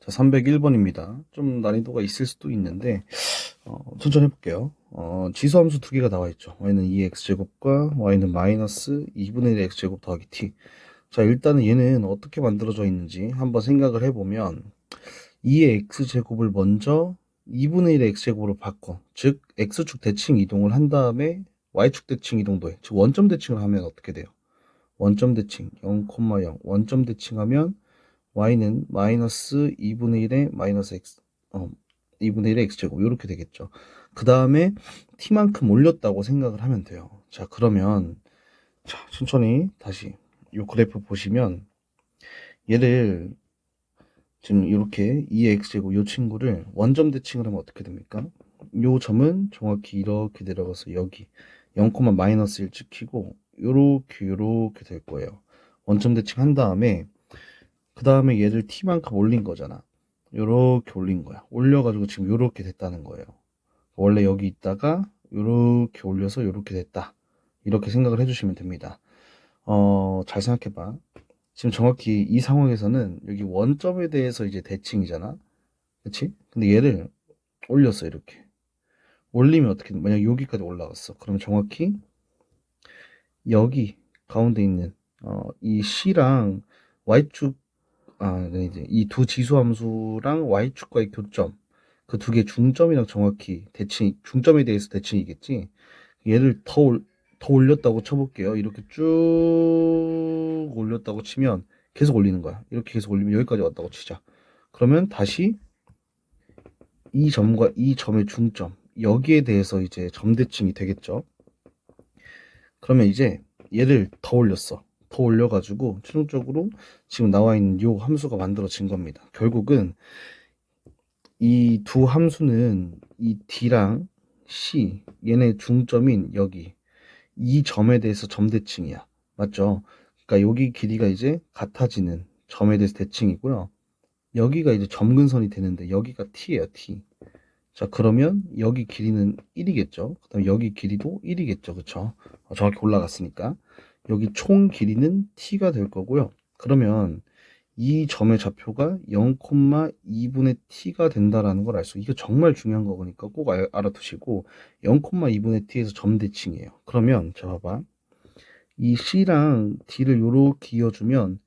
자, 301번입니다. 좀 난이도가 있을 수도 있는데, 어, 천천히 해볼게요. 어, 지수함수 두 개가 나와 있죠. y는 2x제곱과 y는 마이너스 2분의 1 x제곱 더하기 t. 자, 일단은 얘는 어떻게 만들어져 있는지 한번 생각을 해보면, 2의 x제곱을 먼저 2분의 1의 x제곱으로 바꿔. 즉, x축 대칭 이동을 한 다음에 y축 대칭 이동도 해. 즉, 원점 대칭을 하면 어떻게 돼요? 원점 대칭 0,0 원점 대칭하면 y는 마이너스 2분의 1의 마이너스 x 어, 2분의 1의 x제곱 이렇게 되겠죠. 그 다음에 t만큼 올렸다고 생각을 하면 돼요. 자 그러면 자 천천히 다시 이 그래프 보시면 얘를 지금 이렇게 2의 x제곱 이 친구를 원점 대칭을 하면 어떻게 됩니까? 이 점은 정확히 이렇게 내려가서 여기 0, 마이너스 1 찍히고 요렇게 요렇게 될 거예요. 원점 대칭 한 다음에 그 다음에 얘를 t만큼 올린 거잖아. 요렇게 올린 거야. 올려가지고 지금 요렇게 됐다는 거예요. 원래 여기 있다가 요렇게 올려서 요렇게 됐다. 이렇게 생각을 해주시면 됩니다. 어, 잘 생각해봐. 지금 정확히 이 상황에서는 여기 원점에 대해서 이제 대칭이잖아. 그치? 근데 얘를 올렸어, 이렇게. 올리면 어떻게, 돼? 만약 여기까지 올라갔어. 그럼 정확히 여기 가운데 있는 어, 이 C랑 Y축 아, 네, 이제 이 두 지수 함수랑 Y축과의 교점 그 두 개 중점이랑 정확히 대칭 중점에 대해서 대칭이겠지? 얘를 더, 올, 더 올렸다고 쳐볼게요. 이렇게 쭉 올렸다고 치면 계속 올리는 거야. 이렇게 계속 올리면 여기까지 왔다고 치자. 그러면 다시 이 점과 이 점의 중점 여기에 대해서 이제 점대칭이 되겠죠? 그러면 이제 얘를 더 올렸어. 더 올려가지고 최종적으로 지금 나와 있는 요 함수가 만들어진 겁니다. 결국은 이 두 함수는 이 D랑 C 얘네 중점인 여기 이 점에 대해서 점 대칭이야. 맞죠? 그러니까 여기 길이가 이제 같아지는 점에 대해서 대칭이고요. 여기가 이제 점근선이 되는데 여기가 T예요, T. 자, 그러면 여기 길이는 1이겠죠. 그 다음에 여기 길이도 1이겠죠. 그쵸? 어, 정확히 올라갔으니까. 여기 총 길이는 t가 될 거고요. 그러면 이 점의 좌표가 0,2분의 t가 된다라는 걸 알 수. 이거 정말 중요한 거니까 꼭 알, 알아두시고 0,2분의 t에서 점 대칭이에요. 그러면 자 봐봐. 이 c랑 d를 요렇게 이어주면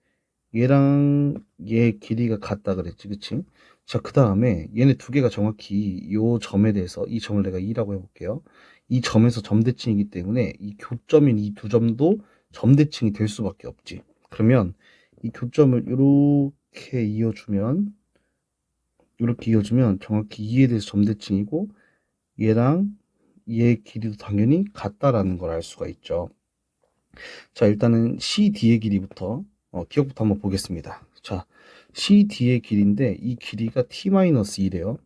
얘랑 얘 길이가 같다 그랬지, 그치? 자, 그 다음에 얘네 두 개가 정확히 요 점에 대해서 이 점을 내가 2라고 해볼게요. 이 점에서 점 대칭이기 때문에 이 교점인 이 두 점도 점대칭이 될 수밖에 없지. 그러면 이 교점을 이렇게 이어주면 이렇게 이어주면 정확히 2에 대해서 점대칭이고 얘랑 얘 길이도 당연히 같다라는 걸 알 수가 있죠. 자, 일단은 CD의 길이부터 어, 기억부터 한번 보겠습니다. 자, CD의 길이인데 이 길이가 t-1이래요.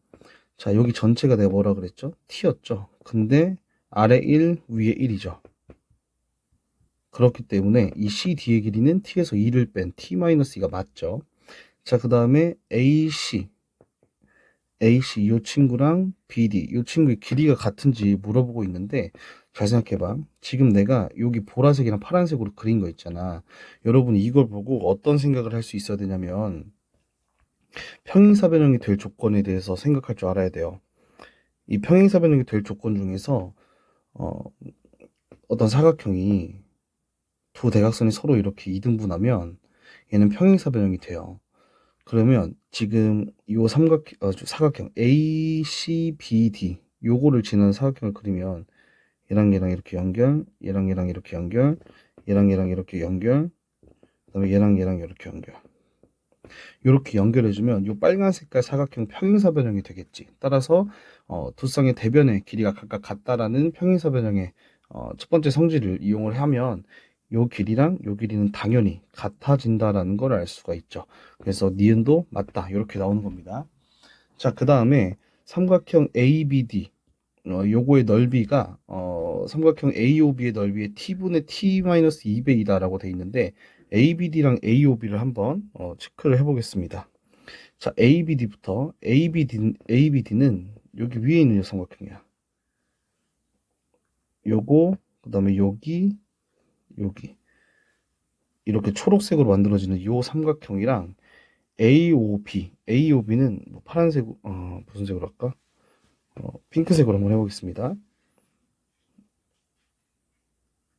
자, 여기 전체가 내가 뭐라 그랬죠? t였죠. 근데 아래 1, 위에 1이죠. 그렇기 때문에 이 CD의 길이는 t에서 2를 뺀 t-2가 맞죠. 자, 그 다음에 AC AC 이 친구랑 BD 이 친구의 길이가 같은지 물어보고 있는데 잘 생각해봐. 지금 내가 여기 보라색이랑 파란색으로 그린 거 있잖아. 여러분 이걸 보고 어떤 생각을 할 수 있어야 되냐면 평행사 변형이 될 조건에 대해서 생각할 줄 알아야 돼요. 이 평행사 변형이 될 조건 중에서 어, 어떤 사각형이 두 대각선이 서로 이렇게 이등분하면 얘는 평행사 변형이 돼요. 그러면 지금 이 삼각 어, 사각형 ACBD 요거를 지나는 사각형을 그리면 얘랑 얘랑 이렇게 연결, 얘랑 얘랑 이렇게 연결, 얘랑 얘랑 이렇게 연결, 그다음에 얘랑 얘랑 이렇게 연결. 이렇게 연결해주면 이 빨간 색깔 사각형 평행사 변형이 되겠지. 따라서 어, 두 쌍의 대변의 길이가 각각 같다라는 평행사 변형의 어, 첫 번째 성질을 이용을 하면 요 길이랑 요 길이는 당연히 같아진다라는 걸 알 수가 있죠. 그래서 니은도 맞다 이렇게 나오는 겁니다. 자, 그 다음에 삼각형 ABD 어, 요거의 넓이가 어, 삼각형 AOB의 넓이의 t분의 t-2배이다라고 돼 있는데 ABD랑 AOB를 한번 어, 체크를 해보겠습니다. 자, ABD부터 ABD, ABD는 여기 위에 있는 요 삼각형이야. 요거 그 다음에 여기 여기 이렇게 초록색으로 만들어지는 요 삼각형이랑 AOB, AOB는 뭐 파란색, 어, 무슨 색으로 할까? 어, 핑크색으로 한번 해보겠습니다.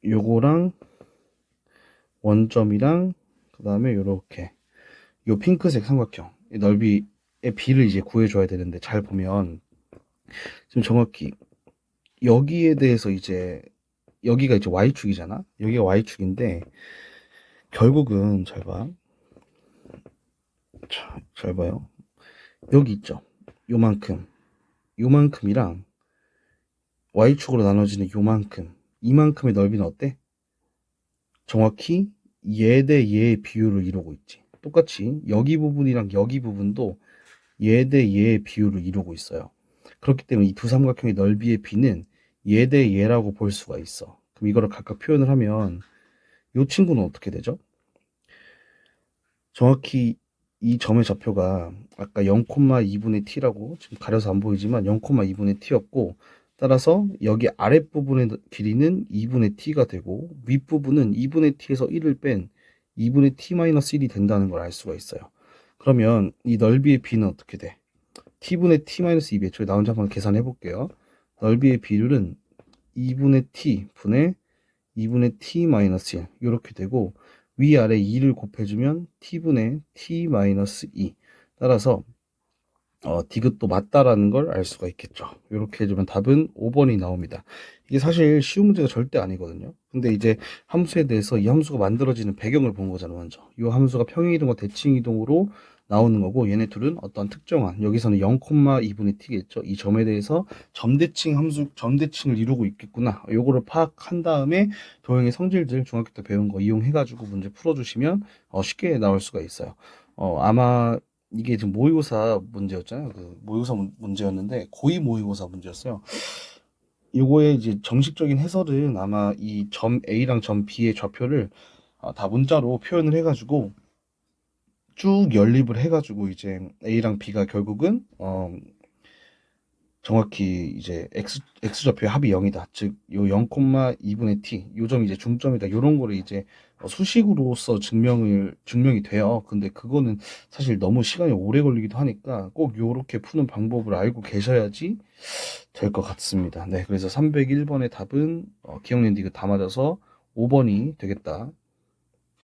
요거랑 원점이랑 그 다음에 요렇게 요 핑크색 삼각형 이 넓이의 비를 이제 구해줘야 되는데 잘 보면 지금 정확히 여기에 대해서 이제 여기가 이제 Y축이잖아 여기가 Y축인데 결국은 잘 봐. 자, 잘 봐요. 여기 있죠. 요만큼. 요만큼이랑 Y축으로 나눠지는 요만큼. 이만큼의 넓이는 어때? 정확히 얘 대 얘의 비율을 이루고 있지. 똑같이 여기 부분이랑 여기 부분도 얘 대 얘의 비율을 이루고 있어요. 그렇기 때문에 이 두 삼각형의 넓이의 비는 얘 대 얘라고 볼 수가 있어. 그럼 이거를 각각 표현을 하면 이 친구는 어떻게 되죠? 정확히 이 점의 좌표가 아까 0,2분의 t라고 지금 가려서 안 보이지만 0,2분의 t였고 따라서 여기 아랫부분의 길이는 2분의 t가 되고 윗부분은 2분의 t에서 1을 뺀 2분의 t-1이 된다는 걸 알 수가 있어요. 그러면 이 넓이의 비는 어떻게 돼? t분의 t-2 몇 초에 나온지 한번 계산해 볼게요. 넓이의 비율은 2분의 t 분의 2분의 t-1 이렇게 되고 위아래 2를 곱해주면 t분의 t-2 따라서 어, 디귿도 맞다라는 걸 알 수가 있겠죠. 이렇게 해주면 답은 5번이 나옵니다. 이게 사실 쉬운 문제가 절대 아니거든요. 근데 이제 함수에 대해서 이 함수가 만들어지는 배경을 본 거잖아, 먼저. 이 함수가 평행이동과 대칭이동으로 나오는 거고 얘네 둘은 어떤 특정한 여기서는 0,2분의 t겠죠. 이 점에 대해서 점대칭 함수 점대칭을 이루고 있겠구나. 요거를 파악한 다음에 도형의 성질들 중학교 때 배운 거 이용해 가지고 문제 풀어 주시면 어, 쉽게 나올 수가 있어요. 어, 아마 이게 지금 모의고사 문제였잖아요. 그 모의고사 문- 문제였는데 고의 모의고사 문제였어요. 요거의 이제 정식적인 해설은 아마 이 점 A랑 점 B의 좌표를 어, 다 문자로 표현을 해가지고 쭉 연립을 해가지고 이제 A랑 B가 결국은 어 정확히 이제 x x 좌표의 합이 0이다. 즉 요 0,2분의 t 요 점이 이제 중점이다. 요런 거를 이제 어, 수식으로서 증명을 증명이 돼요. 근데 그거는 사실 너무 시간이 오래 걸리기도 하니까 꼭 요렇게 푸는 방법을 알고 계셔야지 될 것 같습니다. 네, 그래서 301번의 답은 어, 기억랜드 이거 다 맞아서 5번이 되겠다.